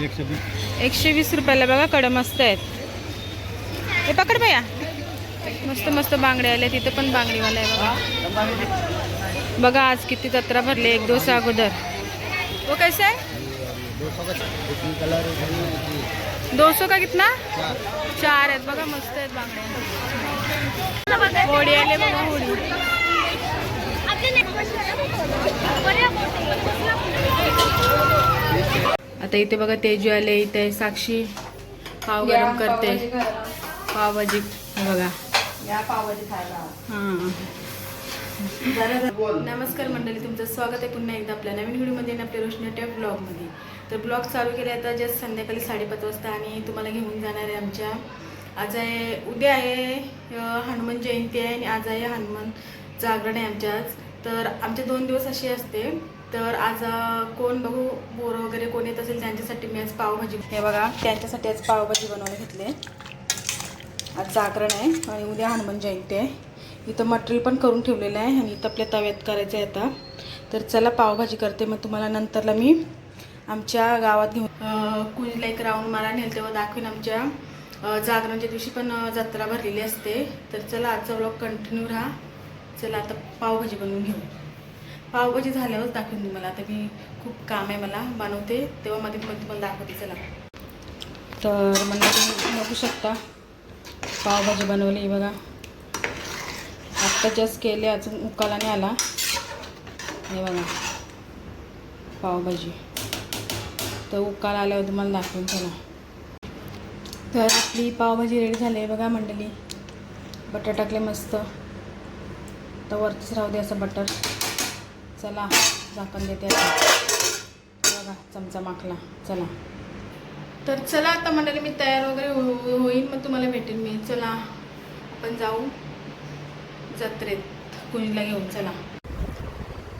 एकशे वीस रुपयाला बघा कडं मस्त आहेत. हे पकड भैया. मस्त मस्त बांगडे आले तिथं पण बांगडीवाला आहे बघा. बघा आज किती जत्रा भरली एक दिवस अगोदर. हो, वो कैसे आहे? दो सौ का कितना? चार आहेत बघा मस्त आहेत बांगडे होडी आले बघा होडी आता इथे बघा तेजू आले इथे साक्षी पाव गरम करते. पावभाजी बघा. नमस्कार मंडळी तुमचं स्वागत आहे पुन्हा एकदा आपल्या नवीन व्हिडिओमध्ये आणि आपल्या रोशनी त्या ब्लॉगमध्ये. तर ब्लॉग चालू केले आता जस्ट संध्याकाळी साडेपाच वाजता आणि तुम्हाला घेऊन जाणार आहे आमच्या. आज आहे उद्या आहे हनुमान जयंती आहे आणि आज आहे हनुमान जागरण आहे आमच्या आज. तर आमचे दोन दिवस असे असते तर आज कोण बघू? बोरं वगैरे कोण येत असेल त्यांच्यासाठी मी आज पावभाजी हे बघा त्यांच्यासाठी आज पावभाजी बनवायला घेतले. आज जागरण आहे आणि उद्या हनुमान जयंती आहे. इथं मटेरियल पण करून ठेवलेलं आहे आणि इथं आपल्या तव्यात करायचं आहे आता. तर चला पावभाजी करते. मग तुम्हाला नंतरला मी आमच्या गावात घेऊन कुणीला एक राऊंड मारा नेल तेव्हा दाखवीन आमच्या. जागरणच्या दिवशी पण जत्रा भरलेली असते. तर चला आजचा ब्लॉग कंटिन्यू राहा. चला आता पावभाजी बनवून घेऊ. पावभाजी झाल्यावरच दाखवेन मला. आता मी खूप काम आहे मला बनवते. तेव्हा मध्ये मग तुम्हाला दाखवते चला. तर मला तुम्ही बघू शकता. पावभाजी बनवली बघा. आत्ता जस्ट केले अजून उकाला नाही आला. हे बघा. पावभाजी. तर उकाला आल्यावर तुम्हाला दाखवून चला. तर आपली पावभाजी रेडी झाली आहे बघा मंडळी. बटर टाकले मस्त. तर वरतीच राहू दे असं बटर चला झाकण देते बघा चमचा माखला. चला. तर चला आता मंडळी मी तयार वगैरे हो होईल होईन मग तुम्हाला भेटेन मी. चला आपण जाऊ. जत्रेत कुणीला घेऊन चला.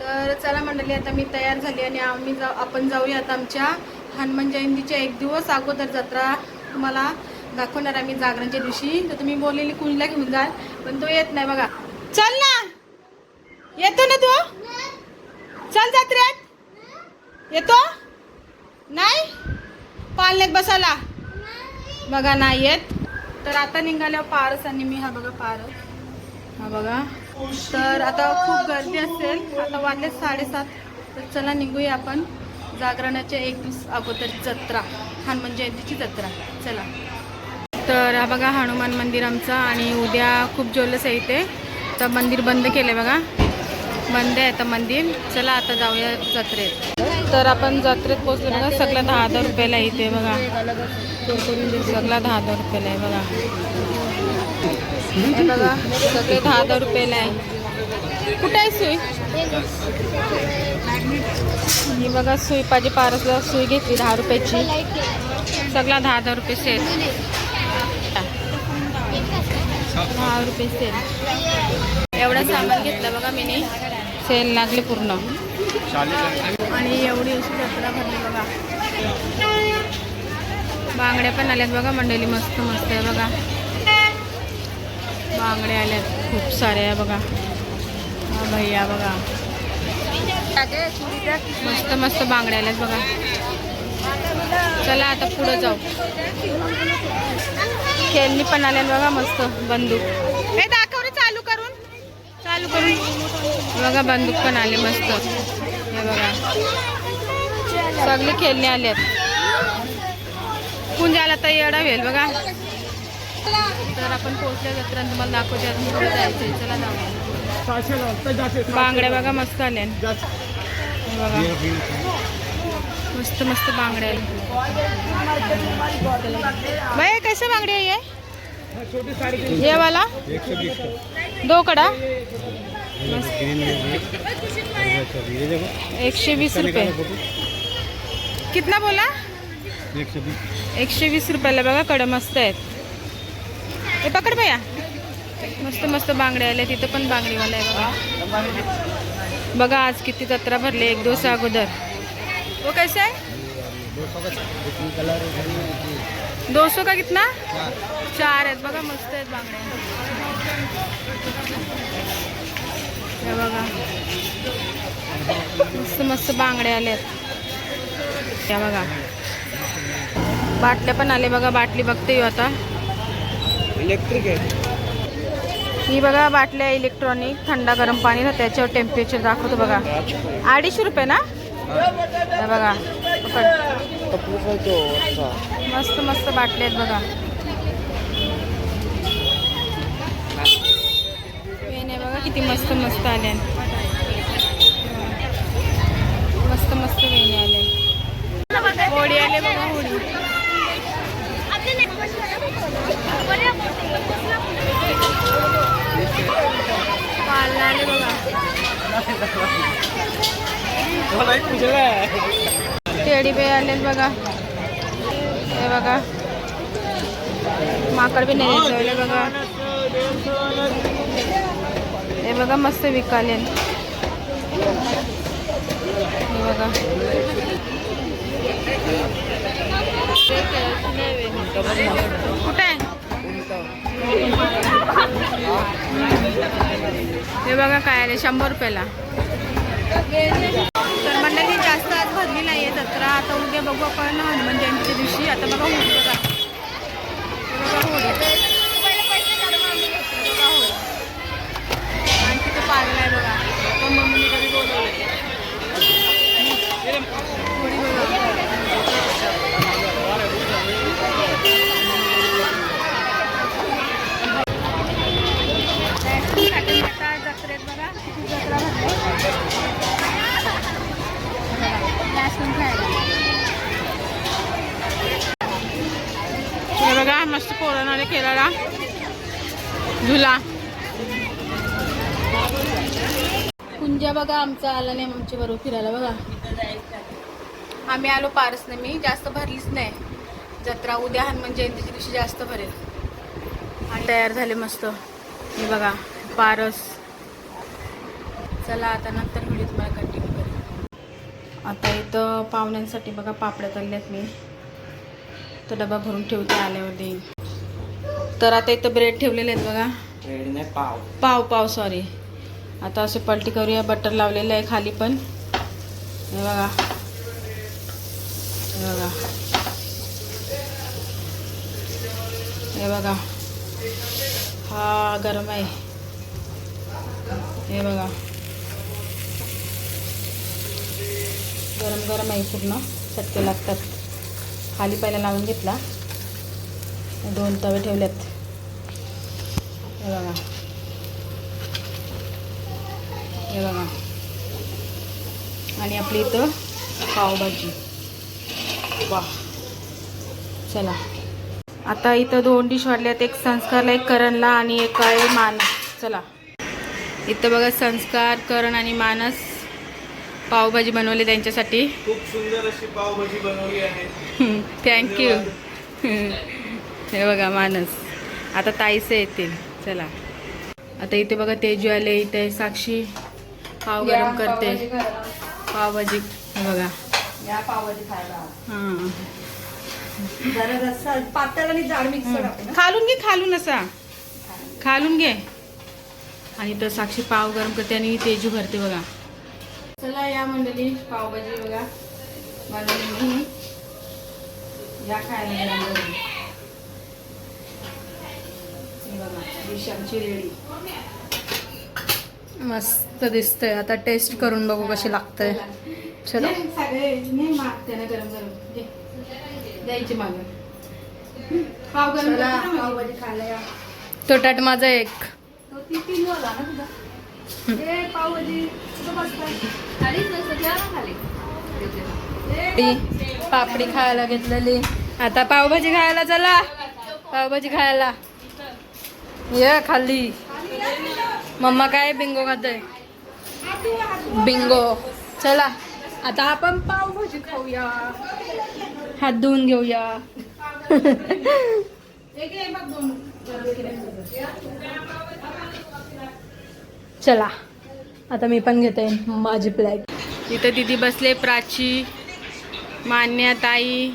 तर चला मंडळी आता मी तयार झाली आणि आम्ही जाऊ आपण जाऊया आता आमच्या हनुमान जयंतीच्या एक दिवस अगोदर जत्रा तुम्हाला दाखवणार आम्ही जागरणच्या दिवशी. तर तुम्ही बोललेली कुणीला घेऊन जाल पण तो येत नाही बघा. चल ना! येतो ना तू? चल जत्रेत येतो? नाही? पालण्यात बसायला. बघा नाही येत. तर आता निघाल्यावर पारस आणि मी हा बघा पारस. हा बघा. तर आता खूप गर्दी असेल. आता वाजले साडेसात. तर चला निघूया आपण. जागरणाच्या एक दिवस अगोदर जत्रा. हनुमान जयंतीची जत्रा. चला. तर हा बघा हनुमान मंदिर आमचं आणि उद्या खूप जोलस आहे इथे तर मंदिर बंद केलं आहे बघा. बंद आहे आता मंदिर. चला आता जाऊया जत्रेत. तर आपण जत्रेत पोहोचलो बघा सगळं दहा हजार रुपयाला इथे बघा. सगळा दहा हजार रुपयाला आहे बघा. बघा सगळे दहा हजार रुपयाला आहे. कुठे आहे सुई? ही बघा सुई पाहिजे पारसला. सुई घेतली दहा रुपयाची. सगळा दहा हजार रुपये सेल दहा रुपये सेल एवढं सामान घेतलं बघा मीने. सेल लागले पूर्ण. आणि एवढी अशी जत्रा भरली बघा. बांगड्या पण आल्यात बघा मंडळी मस्त मस्त आहे बघा. बांगड्या आल्यात खूप साऱ्या आहे बघा. हा भैया बघा. मस्त मस्त बांगड्या आल्यात बघा. चला आता पुढं जाऊ. खेळणी पण आल्यात बघा मस्त बंदूक. हे दाखव. चालू करून. बघा बंदूक पण आले मस्त. हे बघा. सगळे खेळणे आले कुंजाला तर येडा होईल बघा. तर आपण पोहोचल्या जत्रा तुम्हाला दाखवते. अजून पुढे जायचंय. चला जाऊ. बांगड्या बघा मस्त आल्या. बघा. मस्त मस्त बांगड्या आल्या. बाई कैसे बांगड्या आहे ये? वाला? दो कडा मस्त एकशे वीस रुपये. कितना बोला? एकशे वीस रुपयाला बघा कडं मस्त आहेत. हे पकड भैया. मस्त मस्त बांगड्या आल्या तिथं पण बांगडीवाला आहे बघा. बघा आज किती जत्रा भरली एक दिवस अगोदर. वो कैसे आहे? दो सौ का कितना? चार आहेत बघा मस्त आहेत बांगड्या. हे बघा. मस्त मस्त बांगड्या आल्यात त्या बघा. बाटल्या पण आले बघा बाटली बघते हो आता. इलेक्ट्रिक आहे. ही बघा बाटल्या इलेक्ट्रॉनिक थंड गरम पाणी ना त्याच्यावर टेम्परेचर दाखवतो बघा. अडीचशे रुपये ना? हे बघा. पकड. मस्त मस्त बाटल्या आहेत बघा पेन आहे बघा किती मस्त मस्त आले मस्त मस्त वेणी आले होडी आले बघा होडी आले बघा. टेडी बे आले बघा. हे बघा. माकड बी नाही बघा. हे बघा मस्त विकाले. हे बघा. कुठे आहे? हे बघा काय आले शंभर रुपयाला. तर मंडळी जास्त आज भरली नाही आहे जत्रा. आता उद्या बघू आपण हनुमान जयंतीच्या दिवशी. आता बघा होळी बघा. हे बघा होळी हे बघा होळी आणि तिथं पाळलं आहे बघा तो मम्मीने कधी बोलवलं होळी बघा आता जत्रेत बघा किती जत्रा भरली लसूण खायला हे बघा मस्त पोरांना केलेला झुला. कुंजा बघा आमचा आला नाही आमच्या बरोबर फिरायला बघा. आम्ही आलो पारस नाही मी जास्त भरलीच नाही. जत्रा उद्या हनुमान जयंतीच्या दिवशी जास्त भरेल. आणि तयार झाले मस्त. हे बघा पारस. चला आता नंतर व्हिडिओ तुम्हाला कंटिन्यू करेल आता इथं पाहुण्यांसाठी बघा पापड्या तळल्यात मी. तर डबा भरून ठेवते आल्यावर देईन तर आता इथं ब्रेड ठेवलेले आहेत बघा. पाव. पाव पाव सॉरी आता असे पलटी करूया बटर लावलेलं आहे खाली पण. हे बघा. हे बघा. हे बघा. हा गरम आहे. हे बघा. गरम गरम आहे पूर्ण चटके लागतात. खाली पहिला लावून घेतला. दोन तवे ठेवल्यात हे बघा. हे बघा. आणि आपली इथं पावभाजी. वा चला. आता इथं दोन डिश वाढल्यात एक संस्कारला एक करणला आणि एक आहे मानस. चला. इथं बघा संस्कार करण आणि मानस पावभाजी बनवली त्यांच्यासाठी. खूप सुंदर अशी पावभाजी बनवली आहे. थँक्यू हे बघा मानस. आता ताईसे येतील. चला. आता इथे बघा तेजू आले. इथे साक्षी. पाव गरम करते. पावभाजी बघा. या पावभाजी खायला. हां जरा रस्सा पातळ आणि जाड मिक्स खालून घे खालून असा. खालून. घे. आणि तर साक्षी पाव गरम करते आणि तेजू भरते बघा. चला या मंडळी पावभाजी बघा. बनवली मी या खायला बघा रेडी. मस्त. मस्त दिसतंय. आता टेस्ट करून बघू कशी लागतंय. चलो. तोटाट माझा एक. पापडी खायला घेतलेली. आता पावभाजी खायला चला. पावभाजी खायला. ये खाल्ली. मम्मा काय बिंगो खात आहे बिंगो. चला आता आपण पावभाजी खाऊया. हात धुवून घेऊया. चला आता मी पण घेते माझी प्लॅट इथं दिदी बसले प्राची मान्या ताई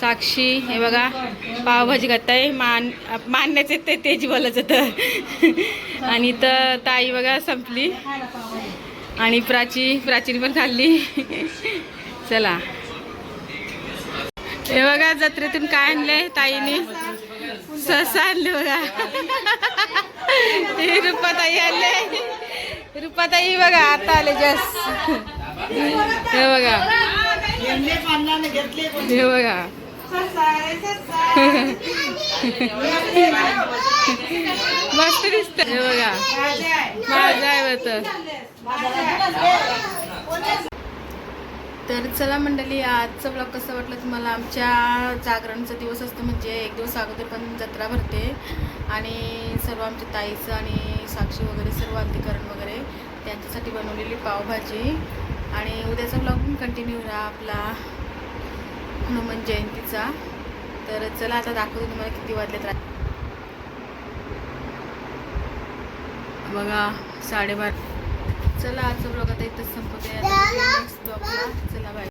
साक्षी. हे बघा पावभाजी आहे मान मान्याचे ते तेज बोलत होतं आणि तर ताई बघा संपली. आणि प्राची प्राचीने पण खाल्ली. चला. हे बघा जत्रेतून काय आणले ताईने? ससा आणले बघा. ही रुपाताई आणले रुपाताई बघा आता आले जस. हे बघा. हे बघा. मस्त दिसत हे बघा. माझा आहे तर. चला मंडळी आजचा ब्लॉग कसं वाटलं तुम्हाला? आमच्या जागरणचा दिवस असतो म्हणजे एक दिवस अगोदर पण जत्रा भरते. आणि सर्व आमच्या ताईचं आणि साक्षी वगैरे सर्व अंतिकरण वगैरे त्यांच्यासाठी बनवलेली पावभाजी. आणि उद्याचा ब्लॉग पण कंटिन्यू राहा आपला हनुमान जयंतीचा. तर चला आता दाखवतो तुम्हाला किती वाजलेत रा बघा साडेबारा. चला आजचा ब्लॉग आता इथंच संपते नेक्स्ट ब्लॉगला चला बाय